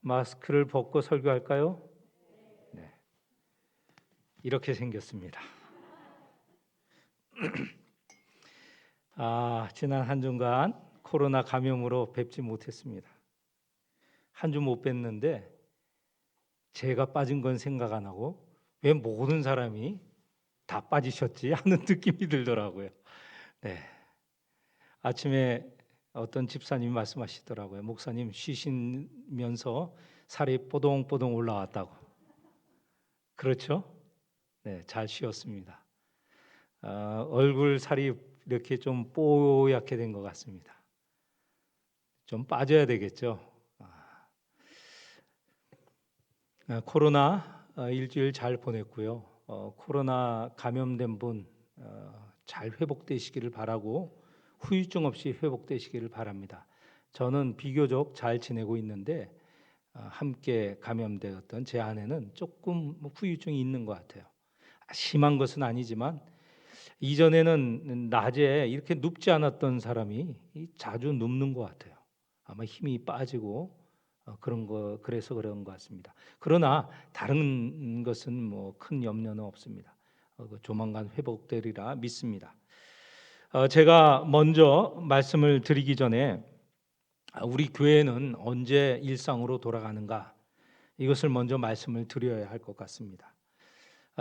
마스크를 벗고 설교할까요? 네. 이렇게 생겼습니다. 아, 지난 한 주간 코로나 감염으로 뵙지 못했습니다. 한 주 못 뵀는데 제가 빠진 건 생각 안 하고 왜 모든 사람이 다 빠지셨지 하는 느낌이 들더라고요. 네. 아침에 어떤 집사님이 말씀하시더라고요. 목사님 쉬시면서 살이 뽀동뽀동 올라왔다고. 그렇죠? 네, 잘 쉬었습니다. 어, 얼굴 살이 이렇게 좀 뽀얗게 된 것 같습니다. 좀 빠져야 되겠죠. 아, 아, 코로나 어, 일주일 잘 보냈고요. 어, 코로나 감염된 분 잘 회복되시기를 바라고 후유증 없이 회복되시기를 바랍니다. 저는 비교적 잘 지내고 있는데 어, 함께 감염되었던 제 아내는 조금 뭐 후유증이 있는 것 같아요. 심한 것은 아니지만 이전에는 낮에 이렇게 눕지 않았던 사람이 자주 눕는 것 같아요. 아마 힘이 빠지고 어, 그런 거 그래서 그런 것 같습니다. 그러나 다른 것은 뭐 큰 염려는 없습니다. 어, 그 조만간 회복되리라 믿습니다. 어, 제가 먼저 말씀을 드리기 전에 우리 교회는 언제 일상으로 돌아가는가 이것을 먼저 말씀을 드려야 할 것 같습니다.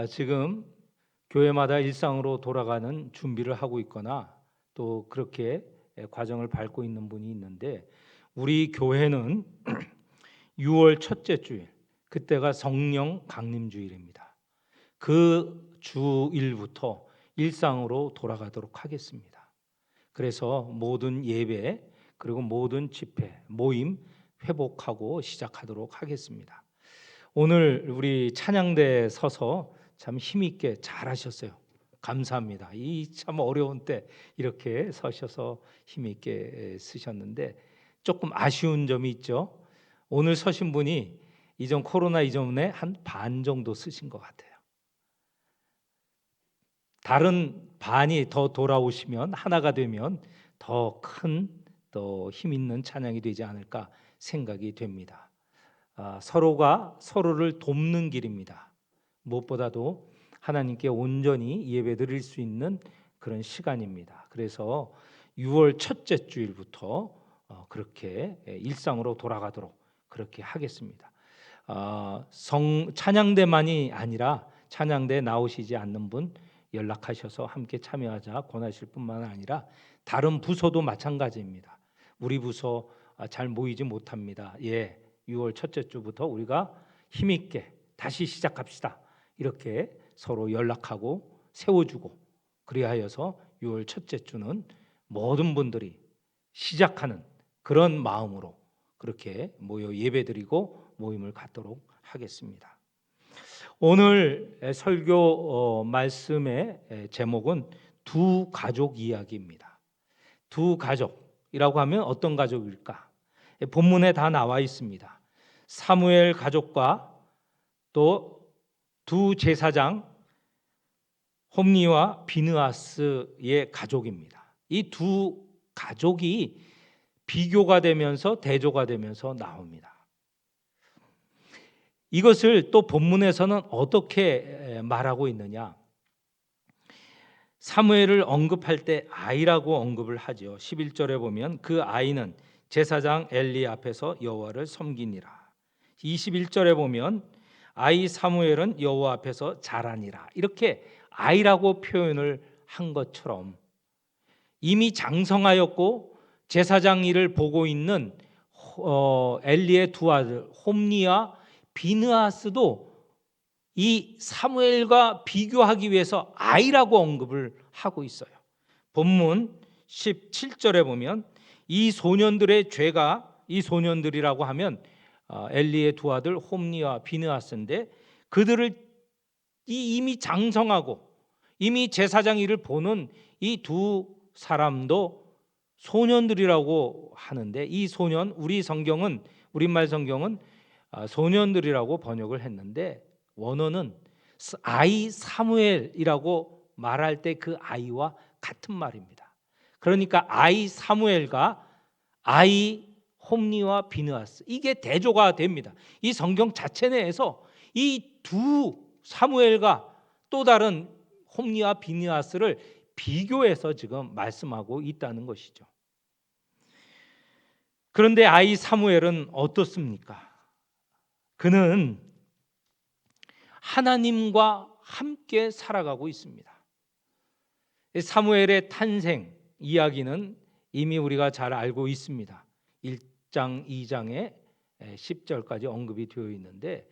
지금 교회마다 일상으로 돌아가는 준비를 하고 있거나 또 그렇게 과정을 밟고 있는 분이 있는데 우리 교회는 6월 첫째 주일 그때가 성령 강림 주일입니다. 그 주일부터 일상으로 돌아가도록 하겠습니다. 그래서 모든 예배 그리고 모든 집회 모임 회복하고 시작하도록 하겠습니다. 오늘 우리 찬양대 서서 참 힘있게 잘하셨어요. 감사합니다. 이 참 어려운 때 이렇게 서셔서 힘있게 쓰셨는데 조금 아쉬운 점이 있죠. 오늘 서신 분이 이전 코로나 이전에 한 반 정도 쓰신 것 같아요. 다른 반이 더 돌아오시면 하나가 되면 더 큰 또 힘 있는 찬양이 되지 않을까 생각이 됩니다. 아, 서로가 서로를 돕는 길입니다. 무엇보다도 하나님께 온전히 예배 드릴 수 있는 그런 시간입니다. 그래서 6월 첫째 주일부터 어, 그렇게 일상으로 돌아가도록 그렇게 하겠습니다. 어, 성 찬양대만이 아니라 찬양대 나오시지 않는 분 연락하셔서 함께 참여하자 권하실 뿐만 아니라 다른 부서도 마찬가지입니다. 우리 부서 아, 잘 모이지 못합니다. 예, 6월 첫째 주부터 우리가 힘 있게 다시 시작합시다. 이렇게 서로 연락하고 세워주고 그리하여서 6월 첫째 주는 모든 분들이 시작하는 그런 마음으로 그렇게 모여 예배드리고 모임을 갖도록 하겠습니다. 오늘 설교 어, 말씀의 제목은 두 가족 이야기입니다. 두 가족이라고 하면 어떤 가족일까? 본문에 다 나와 있습니다. 사무엘 가족과 또 두 제사장 홈니와 비느아스의 가족입니다. 이 두 가족이 비교가 되면서 대조가 되면서 나옵니다. 이것을 또 본문에서는 어떻게 말하고 있느냐? 사무엘을 언급할 때 아이라고 언급을 하죠. 11절에 보면 그 아이는 제사장 엘리 앞에서 여호와를 섬기니라. 21절에 보면 아이 사무엘은 여호와 앞에서 자라니라. 이렇게 아이라고 표현을 한 것처럼 이미 장성하였고 제사장 일을 보고 있는 어, 엘리의 두 아들 홈니와 비느아스도 이 사무엘과 비교하기 위해서 아이라고 언급을 하고 있어요. 본문 17절에 보면 이 소년들의 죄가 이 소년들이라고 하면 어, 엘리의 두 아들 홈니와 비느아스인데 그들을 이 이미 장성하고 이미 제사장 일을 보는 이 두 사람도 소년들이라고 하는데 이 소년 우리 성경은 우리말 성경은 아, 소년들이라고 번역을 했는데 원어는 아이 사무엘이라고 말할 때 그 아이와 같은 말입니다. 그러니까 아이 사무엘과 아이 홈리와 비느하스 이게 대조가 됩니다. 이 성경 자체 내에서 이 두 사무엘과 또 다른 홈리와 비느하스를 비교해서 지금 말씀하고 있다는 것이죠. 그런데 아이 사무엘은 어떻습니까? 그는 하나님과 함께 살아가고 있습니다. 사무엘의 탄생 이야기는 이미 우리가 잘 알고 있습니다. 1장, 2장에 10절까지 언급이 되어 있는데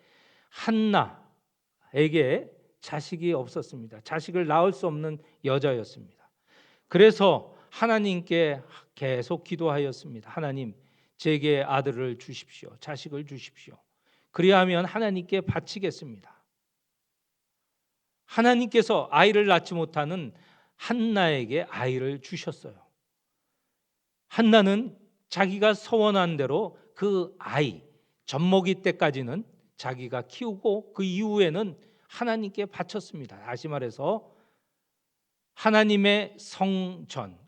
한나에게 자식이 없었습니다. 자식을 낳을 수 없는 여자였습니다. 그래서 하나님께 계속 기도하였습니다. 하나님, 제게 아들을 주십시오. 자식을 주십시오. 그리하면 하나님께 바치겠습니다. 하나님께서 아이를 낳지 못하는 한나에게 아이를 주셨어요. 한나는 자기가 서원한 대로 그 아이 젖먹이 때까지는 자기가 키우고 그 이후에는 하나님께 바쳤습니다. 다시 말해서 하나님의 성전에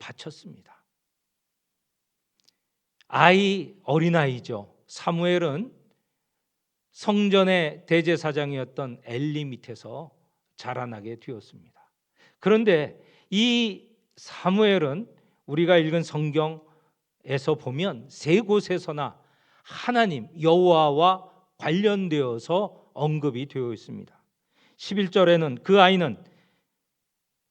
바쳤습니다. 아이 어린아이죠. 사무엘은 성전의 대제사장이었던 엘리 밑에서 자라나게 되었습니다. 그런데 이 사무엘은 우리가 읽은 성경에서 보면 세 곳에서나 하나님 여호와와 관련되어서 언급이 되어 있습니다. 11절에는 그 아이는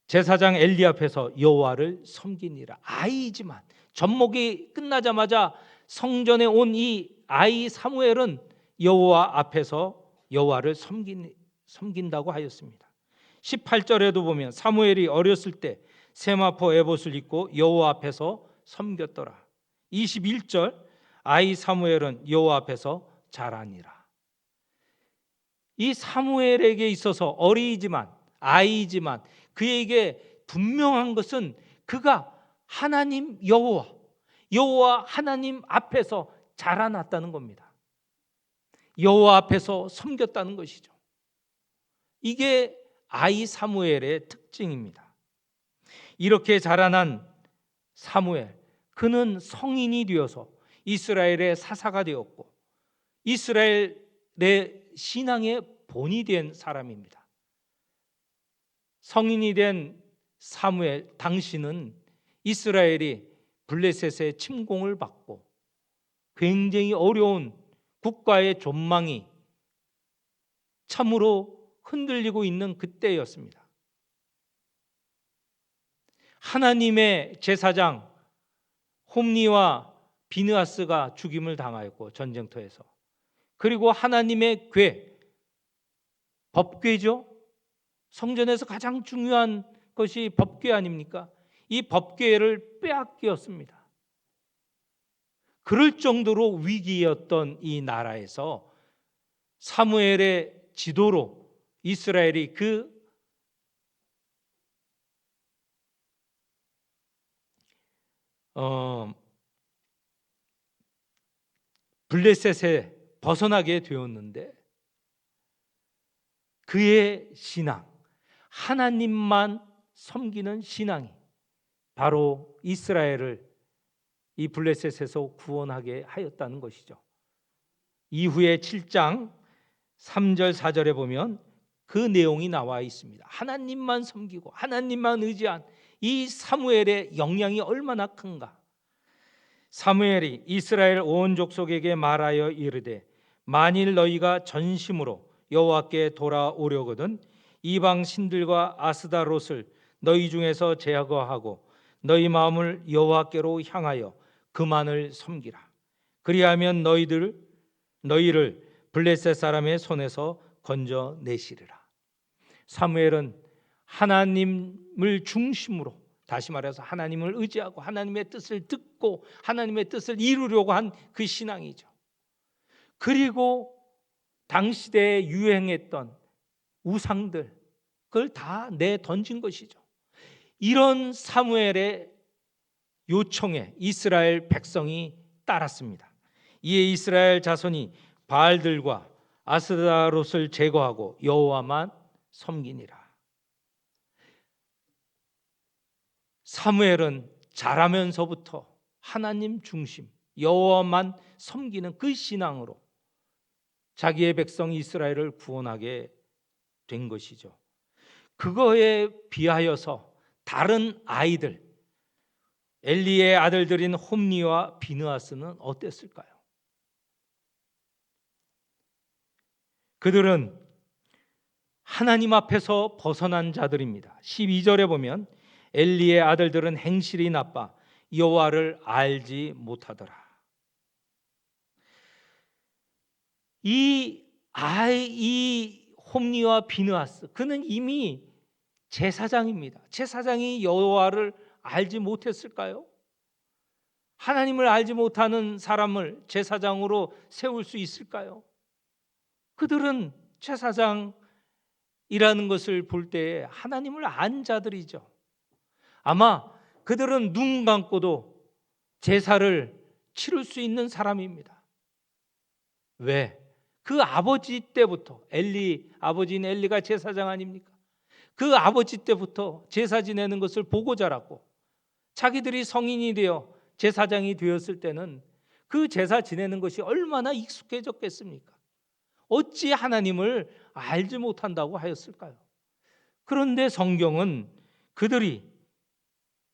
제사장 엘리 앞에서 여호와를 섬기니라. 아이지만 전목이 끝나자마자 성전에 온 이 아이 사무엘은 여호와 앞에서 여호와를 섬긴, 섬긴다고 하였습니다. 18절에도 보면 사무엘이 어렸을 때 세마포 에봇을 입고 여호와 앞에서 섬겼더라. 21절 아이 사무엘은 여호와 앞에서 자라니라. 이 사무엘에게 있어서 어리지만 아이지만 그에게 분명한 것은 그가 하나님 여호와 여호와 하나님 앞에서 자라났다는 겁니다. 여호와 앞에서 섬겼다는 것이죠. 이게 아이 사무엘의 특징입니다. 이렇게 자라난 사무엘 그는 성인이 되어서 이스라엘의 사사가 되었고 이스라엘의 신앙의 본이 된 사람입니다. 성인이 된 사무엘 당신은 이스라엘이 블레셋의 침공을 받고 굉장히 어려운 국가의 존망이 참으로 흔들리고 있는 그때였습니다. 하나님의 제사장 홈리와 비느아스가 죽임을 당하였고 전쟁터에서 그리고 하나님의 궤 법궤죠. 성전에서 가장 중요한 것이 법궤 아닙니까? 이 법궤를 빼앗겼습니다. 그럴 정도로 위기였던 이 나라에서 사무엘의 지도로 이스라엘이 그 어, 블레셋에 벗어나게 되었는데 그의 신앙, 하나님만 섬기는 신앙이 바로 이스라엘을 이 블레셋에서 구원하게 하였다는 것이죠. 이후에 7장 3절 4절에 보면 그 내용이 나와 있습니다. 하나님만 섬기고 하나님만 의지한 이 사무엘의 영향이 얼마나 큰가? 사무엘이 이스라엘 온 족속에게 말하여 이르되 만일 너희가 전심으로 여호와께 돌아오려거든 이방 신들과 아스다롯을 너희 중에서 제거하고 너희 마음을 여호와께로 향하여 그만을 섬기라. 그리하면 너희들 너희를 블레셋 사람의 손에서 건져 내시리라. 사무엘은 하나님을 중심으로 다시 말해서 하나님을 의지하고 하나님의 뜻을 듣고 하나님의 뜻을 이루려고 한 그 신앙이죠. 그리고 당시대에 유행했던 우상들 그걸 다 내 던진 것이죠. 이런 사무엘의 요청에 이스라엘 백성이 따랐습니다. 이에 이스라엘 자손이 바알들과 아스다롯을 제거하고 여호와만 섬기니라. 사무엘은 자라면서부터 하나님 중심, 여호와만 섬기는 그 신앙으로 자기의 백성 이스라엘을 구원하게 된 것이죠. 그거에 비하여서 다른 아이들 엘리의 아들들인 홈리와 비느하스는 어땠을까요? 그들은 하나님 앞에서 벗어난 자들입니다. 12절에 보면 엘리의 아들들은 행실이 나빠 여호와를 알지 못하더라. 이 아이 이 홈리와 비느하스 그는 이미 제사장입니다. 제사장이 여호와를 알지 못했을까요? 하나님을 알지 못하는 사람을 제사장으로 세울 수 있을까요? 그들은 제사장이라는 것을 볼때 하나님을 안 자들이죠. 아마 그들은 눈 감고도 제사를 치를 수 있는 사람입니다. 왜? 그 아버지 때부터 엘리 아버지인 엘리가 제사장 아닙니까? 그 아버지 때부터 제사 지내는 것을 보고 자랐고 자기들이 성인이 되어 제사장이 되었을 때는 그 제사 지내는 것이 얼마나 익숙해졌겠습니까? 어찌 하나님을 알지 못한다고 하였을까요? 그런데 성경은 그들이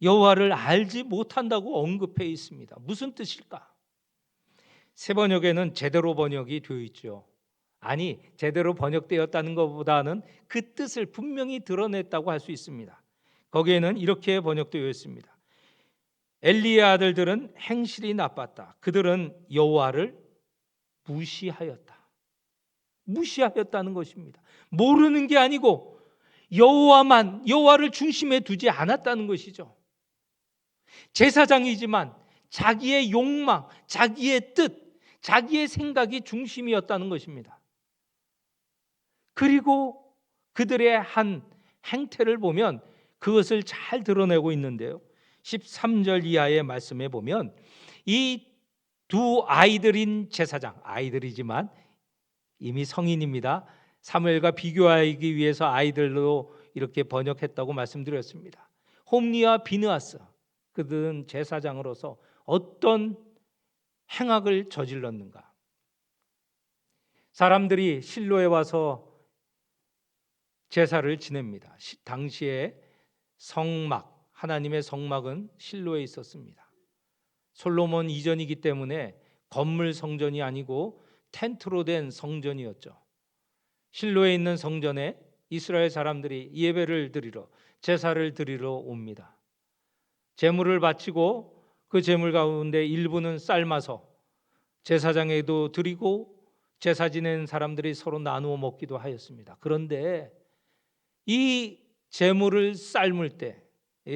여호와를 알지 못한다고 언급해 있습니다. 무슨 뜻일까? 세 번역에는 제대로 번역이 되어 있죠. 아니, 제대로 번역되었다는 것보다는 그 뜻을 분명히 드러냈다고 할 수 있습니다. 거기에는 이렇게 번역되어 있습니다. 엘리의 아들들은 행실이 나빴다. 그들은 여호와를 무시하였다. 무시하였다는 것입니다. 모르는 게 아니고 여호와만 여호와를 중심에 두지 않았다는 것이죠. 제사장이지만 자기의 욕망, 자기의 뜻, 자기의 생각이 중심이었다는 것입니다. 그리고 그들의 한 행태를 보면 그것을 잘 드러내고 있는데요. 13절 이하의 말씀에 보면 이 두 아이들인 제사장, 아이들이지만 이미 성인입니다. 사무엘과 비교하기 위해서 아이들로 이렇게 번역했다고 말씀드렸습니다. 홈리와 비느아스 그들은 제사장으로서 어떤 행악을 저질렀는가? 사람들이 실로에 와서 제사를 지냅니다. 당시에 성막 하나님의 성막은 실로에 있었습니다. 솔로몬 이전이기 때문에 건물 성전이 아니고 텐트로 된 성전이었죠. 실로에 있는 성전에 이스라엘 사람들이 예배를 드리러 제사를 드리러 옵니다. 제물을 바치고 그 제물 가운데 일부는 삶아서 제사장에도 드리고 제사 지낸 사람들이 서로 나누어 먹기도 하였습니다. 그런데 이 제물을 삶을 때이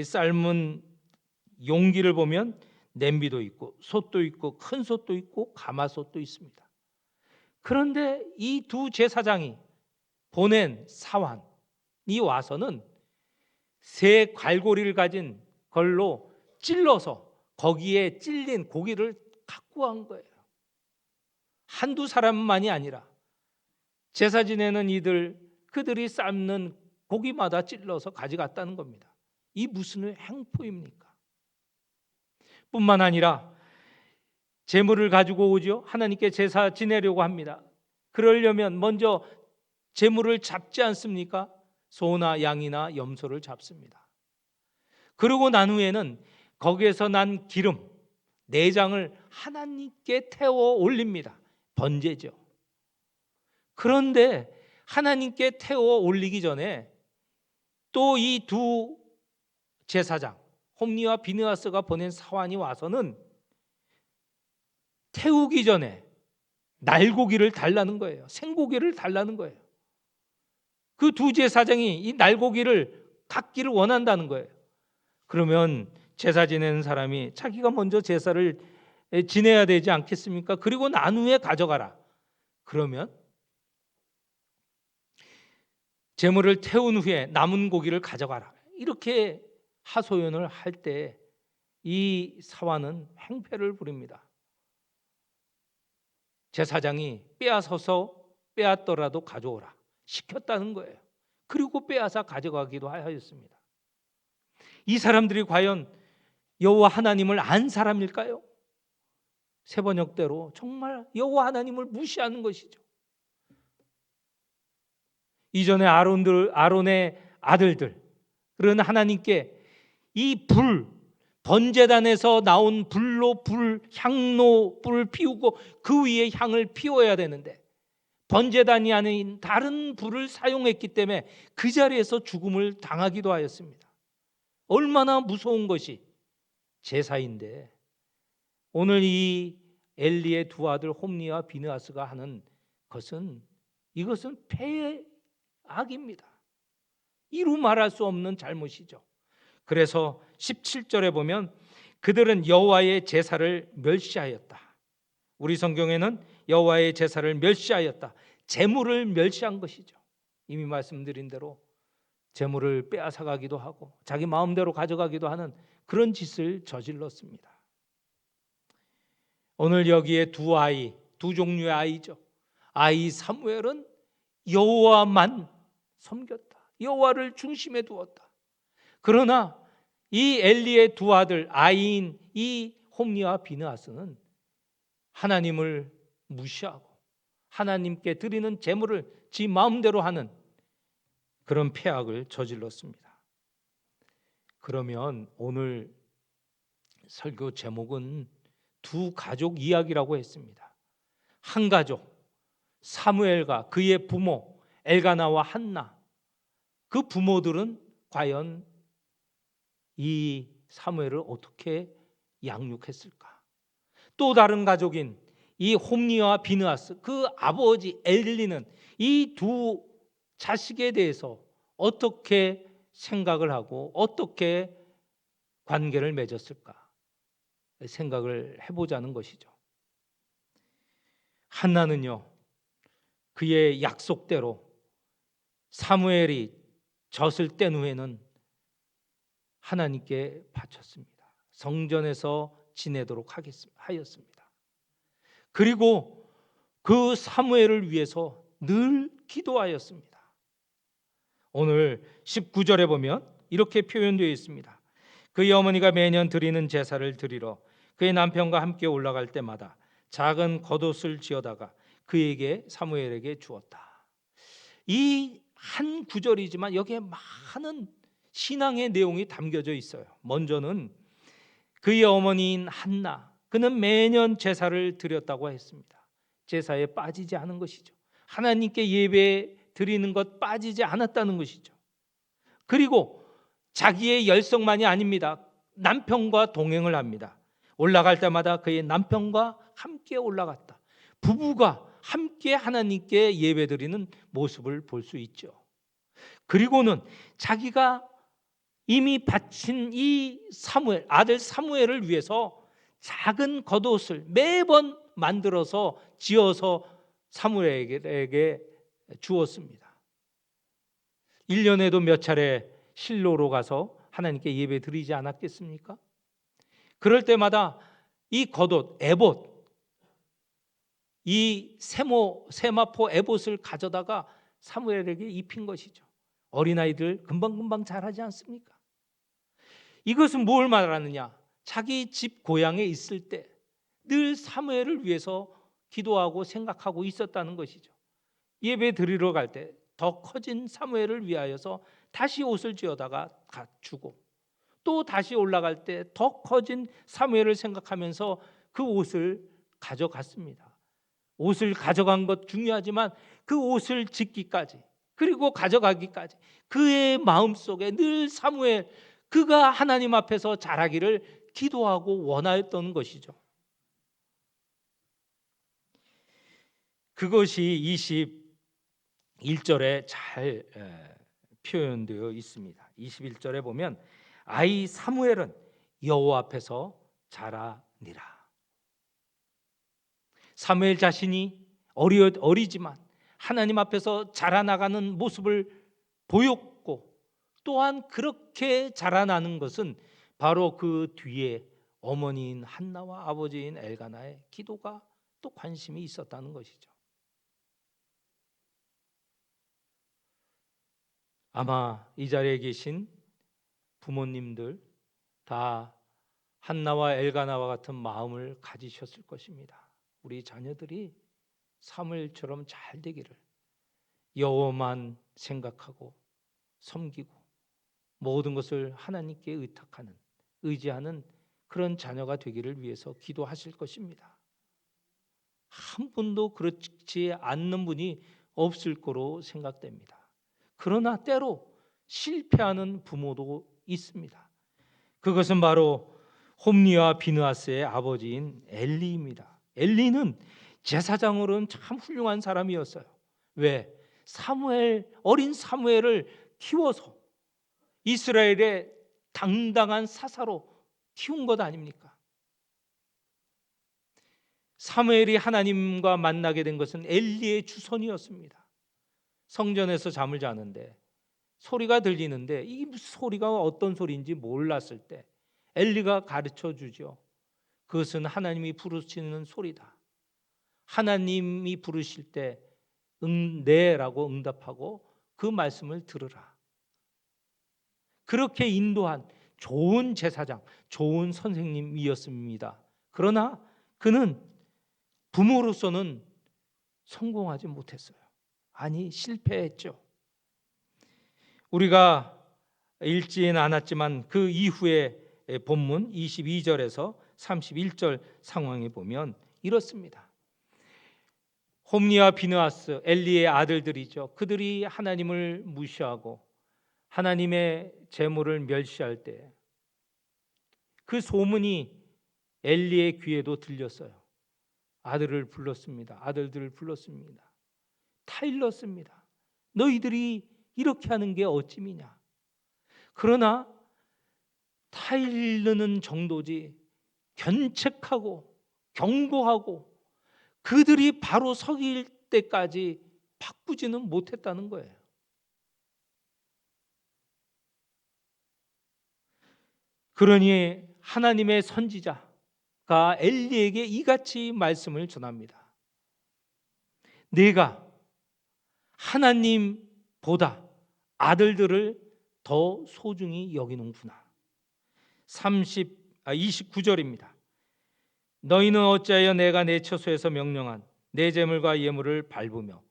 삶은 용기를 보면 냄비도 있고 솥도 있고 큰 솥도 있고 가마솥도 있습니다. 그런데 이 두 제사장이 보낸 사환이 와서는 새 갈고리를 가진 걸로 찔러서 거기에 찔린 고기를 갖고 간 거예요. 한두 사람만이 아니라 제사 지내는 이들 그들이 삶는 고기마다 찔러서 가져갔다는 겁니다. 이 무슨 행포입니까? 뿐만 아니라 재물을 가지고 오죠. 하나님께 제사 지내려고 합니다. 그러려면 먼저 재물을 잡지 않습니까? 소나 양이나 염소를 잡습니다. 그러고 난 후에는 거기에서 난 기름, 내장을 하나님께 태워 올립니다. 번제죠. 그런데 하나님께 태워 올리기 전에 또 이 두 제사장 홈리와 비느하스가 보낸 사환이 와서는 태우기 전에 날고기를 달라는 거예요. 생고기를 달라는 거예요. 그 두 제사장이 이 날고기를 갖기를 원한다는 거예요. 그러면 제사 지내는 사람이 자기가 먼저 제사를 지내야 되지 않겠습니까? 그리고 난 후에 가져가라. 그러면 재물을 태운 후에 남은 고기를 가져가라. 이렇게 하소연을 할 때 이 사화는 행패를 부립니다. 제사장이 빼앗아서 빼앗더라도 가져오라 시켰다는 거예요. 그리고 빼앗아 가져가기도 하였습니다. 이 사람들이 과연 여호와 하나님을 안 사람일까요? 세 번역대로 정말 여호와 하나님을 무시하는 것이죠. 이전에 아론들 아론의 아들들 그런 하나님께 이 불 번제단에서 나온 불로 불 향로 불을 피우고 그 위에 향을 피워야 되는데 번제단이 아닌 다른 불을 사용했기 때문에 그 자리에서 죽음을 당하기도 하였습니다. 얼마나 무서운 것이 제사인데 오늘 이 엘리의 두 아들 홈리와 비느하스가 하는 것은 이것은 폐악입니다. 이루 말할 수 없는 잘못이죠. 그래서 17절에 보면 그들은 여호와의 제사를 멸시하였다. 우리 성경에는 여호와의 제사를 멸시하였다. 재물을 멸시한 것이죠. 이미 말씀드린 대로 재물을 빼앗아 가기도 하고 자기 마음대로 가져가기도 하는 그런 짓을 저질렀습니다. 오늘 여기에 두 아이, 두 종류의 아이죠. 아이 사무엘은 여호와만 섬겼다. 여호와를 중심에 두었다. 그러나 이 엘리의 두 아들 아이인 이 홈리와 비느하스는 하나님을 무시하고 하나님께 드리는 제물을 지 마음대로 하는 그런 폐악을 저질렀습니다. 그러면 오늘 설교 제목은 두 가족 이야기라고 했습니다. 한 가족 사무엘과 그의 부모 엘가나와 한나 그 부모들은 과연 이 사무엘을 어떻게 양육했을까? 또 다른 가족인 이 홈리와 비느하스 그 아버지 엘리는 이 두 자식에 대해서 어떻게 생각을 하고 어떻게 관계를 맺었을까 생각을 해보자는 것이죠. 한나는요 그의 약속대로 사무엘이 젖을 뗀 후에는 하나님께 바쳤습니다. 성전에서 지내도록 하였습니다. 그리고 그 사무엘을 위해서 늘 기도하였습니다. 오늘 19절에 보면 이렇게 표현되어 있습니다. 그의 어머니가 매년 드리는 제사를 드리러 그의 남편과 함께 올라갈 때마다 작은 겉옷을 지어다가 그에게 사무엘에게 주었다. 이 한 구절이지만 여기에 많은 신앙의 내용이 담겨져 있어요. 먼저는 그의 어머니인 한나 그는 매년 제사를 드렸다고 했습니다. 제사에 빠지지 않은 것이죠. 하나님께 예배 드리는 것 빠지지 않았다는 것이죠. 그리고 자기의 열성만이 아닙니다. 남편과 동행을 합니다. 올라갈 때마다 그의 남편과 함께 올라갔다. 부부가 함께 하나님께 예배드리는 모습을 볼 수 있죠. 그리고는 자기가 이미 바친 이 사무엘 아들 사무엘을 위해서 작은 겉옷을 매번 만들어서 지어서 사무엘에게 주었습니다. 1년에도 몇 차례 실로로 가서 하나님께 예배 드리지 않았겠습니까? 그럴 때마다 이 겉옷, 에봇, 이 세모 세마포 에봇을 가져다가 사무엘에게 입힌 것이죠. 어린아이들 금방금방 잘하지 않습니까? 이것은 뭘 말하느냐? 자기 집 고향에 있을 때 늘 사무엘을 위해서 기도하고 생각하고 있었다는 것이죠. 예배 드리러 갈 때 더 커진 사무엘을 위하여서 다시 옷을 지어다가 주고 또 다시 올라갈 때 더 커진 사무엘을 생각하면서 그 옷을 가져갔습니다. 옷을 가져간 것 중요하지만 그 옷을 짓기까지 그리고 가져가기까지 그의 마음 속에 늘 사무엘 그가 하나님 앞에서 자라기를 기도하고 원하였던 것이죠. 그것이 21절에 잘 표현되어 있습니다. 21절에 보면 아이 사무엘은 여호와 앞에서 자라니라. 사무엘 자신이 어리 어리지만 하나님 앞에서 자라나가는 모습을 보였고 또한 그렇게 자라나는 것은 바로 그 뒤에 어머니인 한나와 아버지인 엘가나의 기도가 또 관심이 있었다는 것이죠. 아마 이 자리에 계신 부모님들 다 한나와 엘가나와 같은 마음을 가지셨을 것입니다. 우리 자녀들이 사무엘처럼 잘 되기를 여호만 생각하고 섬기고 모든 것을 하나님께 의탁하는 의지하는 그런 자녀가 되기를 위해서 기도하실 것입니다. 한 분도 그렇지 않는 분이 없을 거로 생각됩니다. 그러나 때로 실패하는 부모도 있습니다. 그것은 바로 홈리와 비느아스의 아버지인 엘리입니다. 엘리는 제사장으로는 참 훌륭한 사람이었어요. 왜? 사무엘 어린 사무엘을 키워서 이스라엘의 당당한 사사로 키운 것 아닙니까? 사무엘이 하나님과 만나게 된 것은 엘리의 주선이었습니다. 성전에서 잠을 자는데 소리가 들리는데 이 소리가 어떤 소리인지 몰랐을 때 엘리가 가르쳐 주죠. 그것은 하나님이 부르시는 소리다. 하나님이 부르실 때 응, 네라고 응답하고 그 말씀을 들으라. 그렇게 인도한 좋은 제사장, 좋은 선생님이었습니다. 그러나 그는 부모로서는 성공하지 못했어요. 아니, 실패했죠. 우리가 읽지는 않았지만 그 이후에 본문 22절에서 31절 상황에 보면 이렇습니다. 홈리와 비느아스 엘리의 아들들이죠. 그들이 하나님을 무시하고 하나님의 재물을 멸시할 때 그 소문이 엘리의 귀에도 들렸어요. 아들을 불렀습니다. 아들들을 불렀습니다. 타일렀습니다. 너희들이 이렇게 하는 게 어찌미냐? 그러나 타일르는 정도지 견책하고 경고하고 그들이 바로 서길 때까지 바꾸지는 못했다는 거예요. 그러니 하나님의 선지자가 엘리에게 이같이 말씀을 전합니다. 내가 하나님보다 아들들을 더 소중히 여기는구나. 30 아, 29절입니다. 너희는 어찌하여 내가 내 처소에서 명령한 내 재물과 예물을 밟으며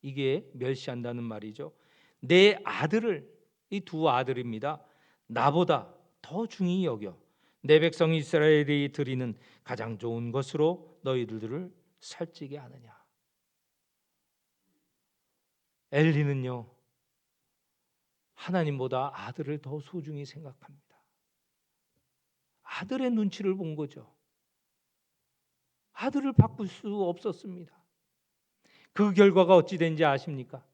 이게 멸시한다는 말이죠. 내 아들을 이 두 아들입니다. 나보다 더 중히 여겨 내 백성 이스라엘이 드리는 가장 좋은 것으로 너희들을 살찌게 하느냐. 엘리는요 하나님보다 아들을 더 소중히 생각합니다. 아들의 눈치를 본 거죠. 아들을 바꿀 수 없었습니다. 그 결과가 어찌 된지 아십니까?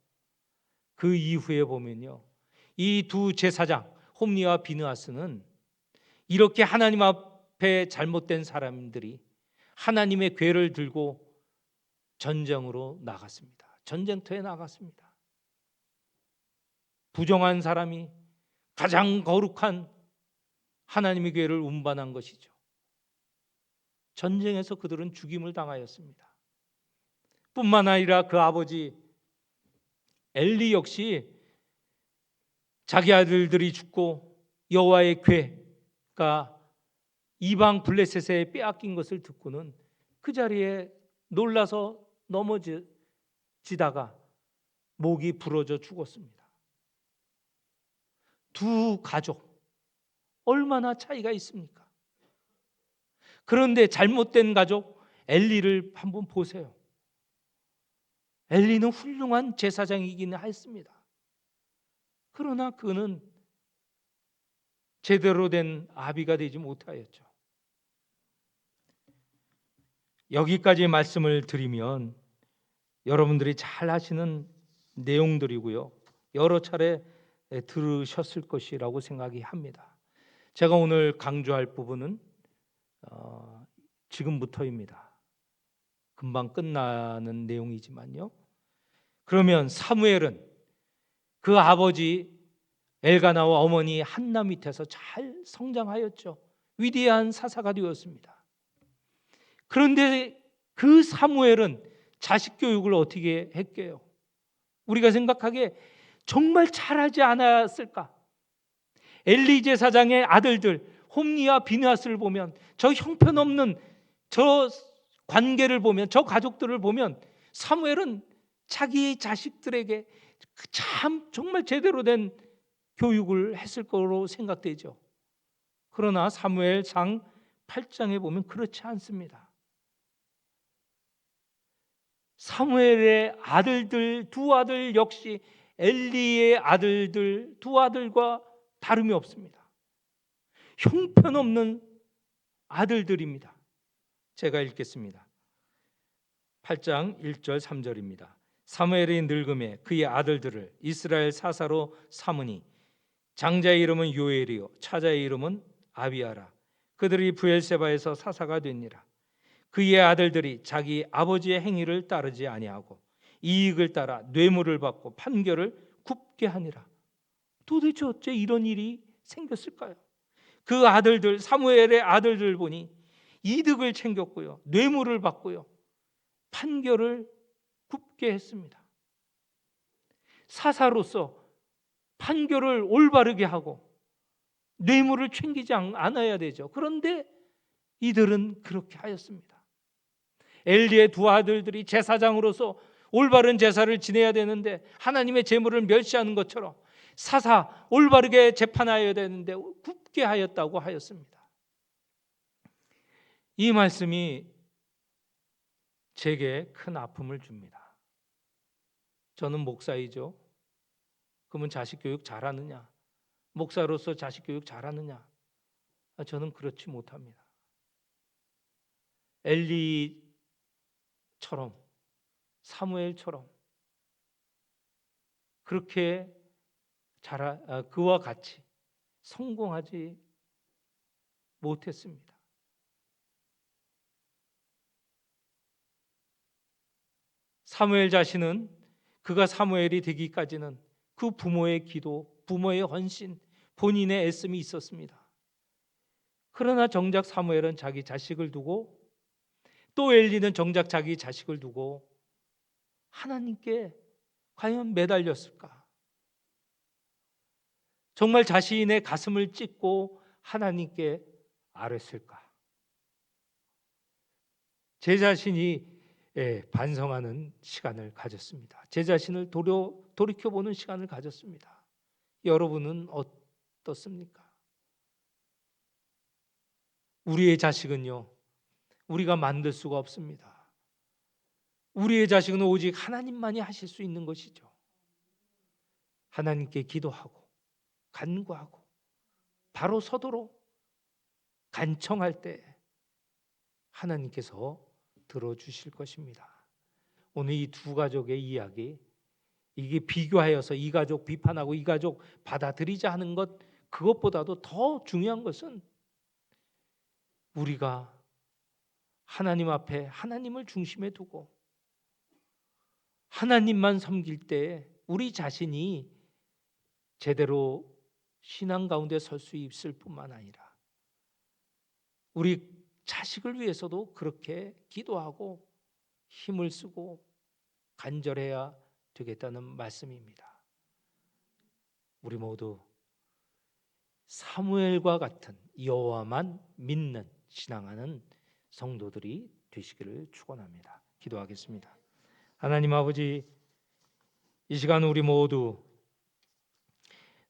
그 이후에 보면요. 이 두 제사장 홈리와 비느아스는 이렇게 하나님 앞에 잘못된 사람들이 하나님의 괴를 들고 전쟁으로 나갔습니다. 전쟁터에 나갔습니다. 부정한 사람이 가장 거룩한 하나님의 교회를 운반한 것이죠. 전쟁에서 그들은 죽임을 당하였습니다. 뿐만 아니라 그 아버지 엘리 역시 자기 아들들이 죽고 여호와의 괴가 이방 블레셋에 빼앗긴 것을 듣고는 그 자리에 놀라서 넘어지다가 목이 부러져 죽었습니다. 두 가족 얼마나 차이가 있습니까? 그런데 잘못된 가족 엘리를 한번 보세요. 엘리는 훌륭한 제사장이기는 했습니다. 그러나 그는 제대로 된 아비가 되지 못하였죠. 여기까지 말씀을 드리면 여러분들이 잘 아시는 내용들이고요. 여러 차례 들으셨을 것이라고 생각이 합니다. 제가 오늘 강조할 부분은 어, 지금부터입니다. 금방 끝나는 내용이지만요. 그러면 사무엘은 그 아버지 엘가나와 어머니 한나 밑에서 잘 성장하였죠. 위대한 사사가 되었습니다. 그런데 그 사무엘은 자식 교육을 어떻게 했게요? 우리가 생각하기에 정말 잘하지 않았을까? 엘리 제 사장의 아들들 홈리와 비나스를 보면 저 형편없는 저 관계를 보면 저 가족들을 보면 사무엘은 자기 자식들에게 그 참 정말 제대로 된 교육을 했을 거로 생각되죠. 그러나 사무엘상 8장에 보면 그렇지 않습니다. 사무엘의 아들들 두 아들 역시 엘리의 아들들 두 아들과 다름이 없습니다. 형편없는 아들들입니다. 제가 읽겠습니다. 8장 1절 3절입니다. 사무엘이 늙음에 그의 아들들을 이스라엘 사사로 삼으니 장자의 이름은 요엘이요 차자의 이름은 아비아라. 그들이 부엘세바에서 사사가 되니라. 그의 아들들이 자기 아버지의 행위를 따르지 아니하고 이익을 따라 뇌물을 받고 판결을 굽게 하니라. 도대체 어째 이런 일이 생겼을까요? 그 아들들 사무엘의 아들들 보니 이득을 챙겼고요 뇌물을 받고요 판결을 굽게 했습니다. 사사로서 판결을 올바르게 하고 뇌물을 챙기지 않- 않아야 되죠. 그런데 이들은 그렇게 하였습니다. 엘리의 두 아들들이 제사장으로서 올바른 제사를 지내야 되는데 하나님의 제물을 멸시하는 것처럼 사사 올바르게 재판하여야 되는데 굽게 하였다고 하였습니다. 이 말씀이 제게 큰 아픔을 줍니다. 저는 목사이죠. 그러면 자식 교육 잘하느냐? 목사로서 자식 교육 잘하느냐? 아, 저는 그렇지 못합니다. 엘리처럼 사무엘처럼 그렇게 잘 아, 그와 같이 성공하지 못했습니다. 사무엘 자신은 그가 사무엘이 되기까지는 그 부모의 기도, 부모의 헌신, 본인의 애씀이 있었습니다. 그러나 정작 사무엘은 자기 자식을 두고 또 엘리는 정작 자기 자식을 두고 하나님께 과연 매달렸을까? 정말 자신의 가슴을 찢고 하나님께 아뢰었을까? 제 자신이 예, 반성하는 시간을 가졌습니다. 제 자신을 도려, 돌이켜보는 시간을 가졌습니다. 여러분은 어떻습니까? 우리의 자식은요, 우리가 만들 수가 없습니다. 우리의 자식은 오직 하나님만이 하실 수 있는 것이죠. 하나님께 기도하고, 간구하고, 바로 서도록 간청할 때 하나님께서 들어주실 것입니다. 오늘 이 두 가족의 이야기 이게 비교하여서 이 가족 비판하고 이 가족 받아들이자 하는 것 그것보다도 더 중요한 것은 우리가 하나님 앞에 하나님을 중심에 두고 하나님만 섬길 때 우리 자신이 제대로 신앙 가운데 설 수 있을 뿐만 아니라 우리 자식을 위해서도 그렇게 기도하고 힘을 쓰고 간절해야 되겠다는 말씀입니다. 우리 모두 사무엘과 같은 여호와만 믿는 신앙하는 성도들이 되시기를 축원합니다. 기도하겠습니다. 하나님 아버지 이 시간 우리 모두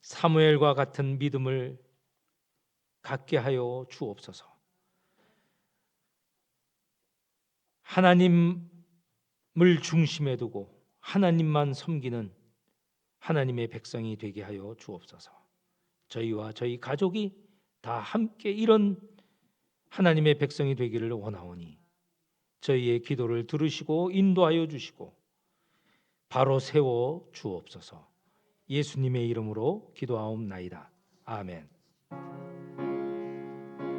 사무엘과 같은 믿음을 갖게 하여 주옵소서. 하나님을 중심에 두고 하나님만 섬기는 하나님의 백성이 되게 하여 주옵소서. 저희와 저희 가족이 다 함께 이런 하나님의 백성이 되기를 원하오니 저희의 기도를 들으시고 인도하여 주시고 바로 세워 주옵소서. 예수님의 이름으로 기도하옵나이다. 아멘.